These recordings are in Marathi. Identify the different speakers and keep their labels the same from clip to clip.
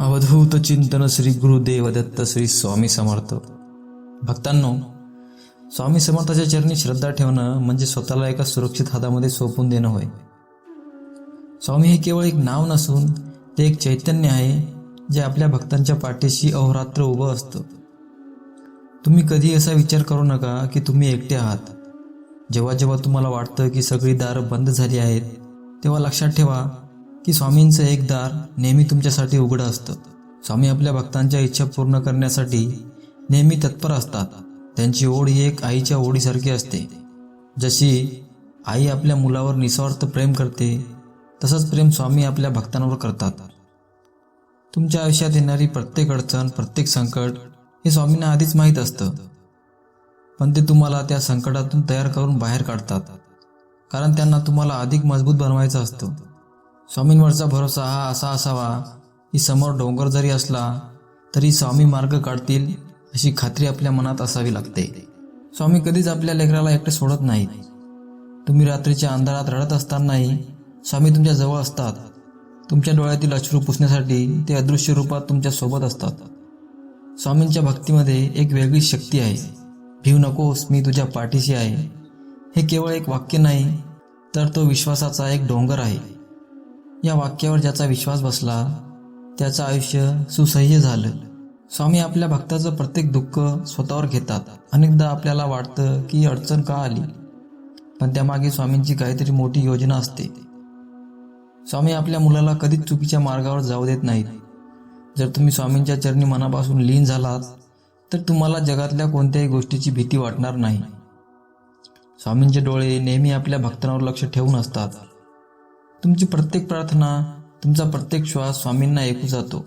Speaker 1: अवधूत चिंतन श्री गुरुदेव दत्त श्री स्वामी समर्थ. भक्तांनो स्वामी समर्थाच्या चरणी श्रद्धा ठेवणं म्हणजे स्वतःला एका सुरक्षित हातामध्ये सोपून देणं होय. स्वामी हे केवळ एक नाव नसून ते एक चैतन्य आहे जे आपल्या भक्तांच्या पाठीशी अहोरात्र उभं असतं. तुम्ही कधी असा विचार करू नका की तुम्ही एकटे आहात. जेव्हा जेव्हा तुम्हाला वाटतं की सगळी दारं बंद झाली आहेत तेव्हा लक्षात ठेवा की स्वामींचं एक दार नेहमी तुमच्यासाठी उघडं असतं. स्वामी आपल्या भक्तांच्या इच्छा पूर्ण करण्यासाठी नेहमी तत्पर असतात. त्यांची ओढ ही एक आईच्या ओढीसारखी असते. जशी आई आपल्या मुलावर निस्वार्थ प्रेम करते तसंच प्रेम स्वामी आपल्या भक्तांवर करतात. तुमच्या आयुष्यात येणारी प्रत्येक अडचण प्रत्येक संकट हे स्वामींना आधीच माहीत असतं. पण ते तुम्हाला त्या संकटातून तयार करून बाहेर काढतात. कारण त्यांना तुम्हाला अधिक मजबूत बनवायचं असतं. स्वामींवरचा भरोसा हा असा असावा की समोर डोंगर जरी असला तरी स्वामी मार्ग काढतील अशी खात्री आपल्या मनात असावी लागते. स्वामी कधीच आपल्या लेकराला एकटे सोडत नाहीत. तुम्ही रात्रीच्या अंधारात रडत असतानाही स्वामी तुमच्या जवळ असतात. तुमच्या डोळ्यातील अश्रू पुसण्यासाठी ते अदृश्य रूपात तुमच्यासोबत असतात. स्वामींच्या भक्तीमध्ये एक वेगळी शक्ती आहे. भिव नकोस मी तुझ्या पाठीशी आहे. हे केवळ एक वाक्य नाही तर तो विश्वासाचा एक डोंगर आहे. या वाक्यावर ज्याचा विश्वास बसला त्याचं आयुष्य सुसह्य झालं. स्वामी आपल्या भक्ताचं प्रत्येक दुःख स्वतःवर घेतात. अनेकदा आपल्याला वाटतं की अडचण का आली? पण त्यामागे स्वामींची काहीतरी मोठी योजना असते. स्वामी आपल्या मुलाला कधीच चुकीच्या मार्गावर जाऊ देत नाहीत. जर तुम्ही स्वामींच्या चरणी मनापासून लीन झालात तर तुम्हाला जगातल्या कोणत्याही गोष्टीची भीती वाटणार नाही. स्वामींचे डोळे नेहमी आपल्या भक्तांवर लक्ष ठेवून असतात. तुमची प्रत्येक प्रार्थना तुमचा प्रत्येक श्वास स्वामींना ऐकू जातो.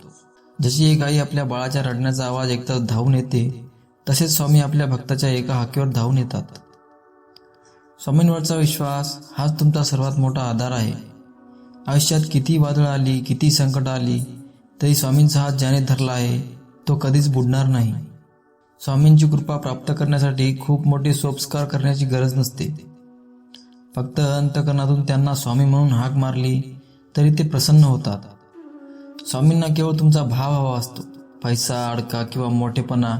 Speaker 1: जशी एक आई आपल्या बाळाच्या रडण्याचा आवाज एकतर धावून येते तसेच स्वामी आपल्या भक्ताच्या एका हाकेवर धावून येतात. स्वामींवरचा विश्वास हाच तुमचा सर्वात मोठा आधार आहे. आयुष्यात किती वादळ आली किती संकट आली तरी स्वामींचा हात ज्याने धरला आहे तो कधीच बुडणार नाही. स्वामींची कृपा प्राप्त करण्यासाठी खूप मोठे सोपस्कार करण्याची गरज नसते. फक्त अंतकरणातून त्यांना स्वामी म्हणून हाक मारली तरी ते प्रसन्न होतात. स्वामींना केवळ तुमचा भाव हवा असतो. पैसा अडका किंवा मोठेपणा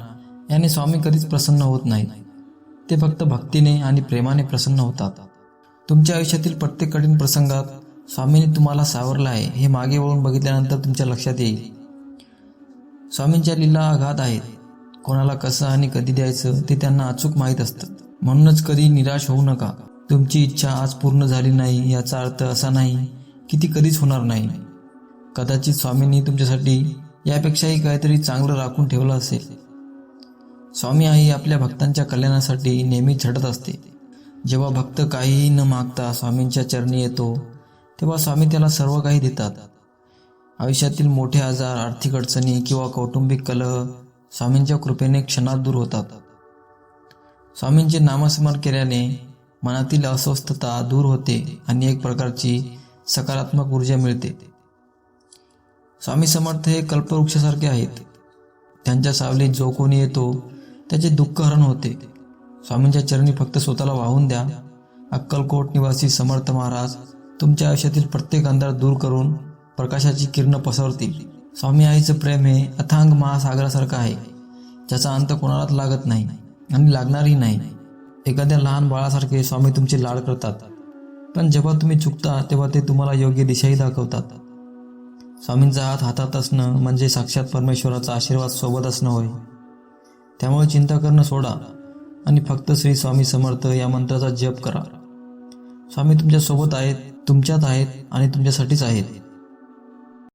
Speaker 1: याने स्वामी कधीच प्रसन्न होत नाहीत. ते फक्त भक्तीने आणि प्रेमाने प्रसन्न होतात. तुमच्या आयुष्यातील प्रत्येक कठीण प्रसंगात स्वामींनी तुम्हाला सावरलं आहे हे मागे वळून बघितल्यानंतर तुमच्या लक्षात येईल. स्वामींच्या लीला अगाध आहेत. कोणाला कसं आणि कधी द्यायचं ते त्यांना अचूक माहीत असतं. म्हणूनच कधी निराश होऊ नका. तुमची इच्छा आज पूर्ण झाली नाही याचा अर्थ असा नाही की ती कधीच होणार नाही. कदाचित स्वामींनी तुमच्यासाठी यापेक्षाही काहीतरी चांगलं राखून ठेवलं असेल. स्वामी आई आपल्या भक्तांच्या कल्याणासाठी नेहमी झटत असते. जेव्हा भक्त काहीही न मागता स्वामींच्या चरणी येतो तेव्हा स्वामी त्याला सर्व काही देतात. आयुष्यातील मोठे आजार आर्थिक अडचणी किंवा कौटुंबिक कलह स्वामींच्या कृपेने क्षणात दूर होतात. स्वामींचे नामस्मरण केल्याने मनातील अस्वस्थता दूर होते आणि एक प्रकारची सकारात्मक ऊर्जा मिळते. स्वामी समर्थ हे कल्पवृक्षासारखे आहेत. त्यांच्या सावलीत जो कोणी येतो त्याचे दुःख हरण होते. स्वामींच्या चरणी फक्त स्वतःला वाहून द्या. अक्कलकोट निवासी समर्थ महाराज तुमच्या आयुष्यातील प्रत्येक अंधार दूर करून प्रकाशाची किरण पसरतील. स्वामी आईचं प्रेम हे अथांग महासागरासारखं आहे. ज्याचा अंत कोणालाच लागत नाही आणि लागणारही नाही. एखाद्या लहान बाळासारखे स्वामी तुमचे लाड करतात. पण जेव्हा तुम्ही चुकता तेव्हा ते तुम्हाला योग्य दिशाही दाखवतात. स्वामींचा हात हातात असणं म्हणजे साक्षात परमेश्वराचा आशीर्वाद सोबत असणं होय. त्यामुळे चिंता करणं सोडा आणि फक्त श्री स्वामी समर्थ या मंत्राचा जप करा. स्वामी तुमच्यासोबत आहेत तुमच्यात आहेत आणि तुमच्यासाठीच आहेत.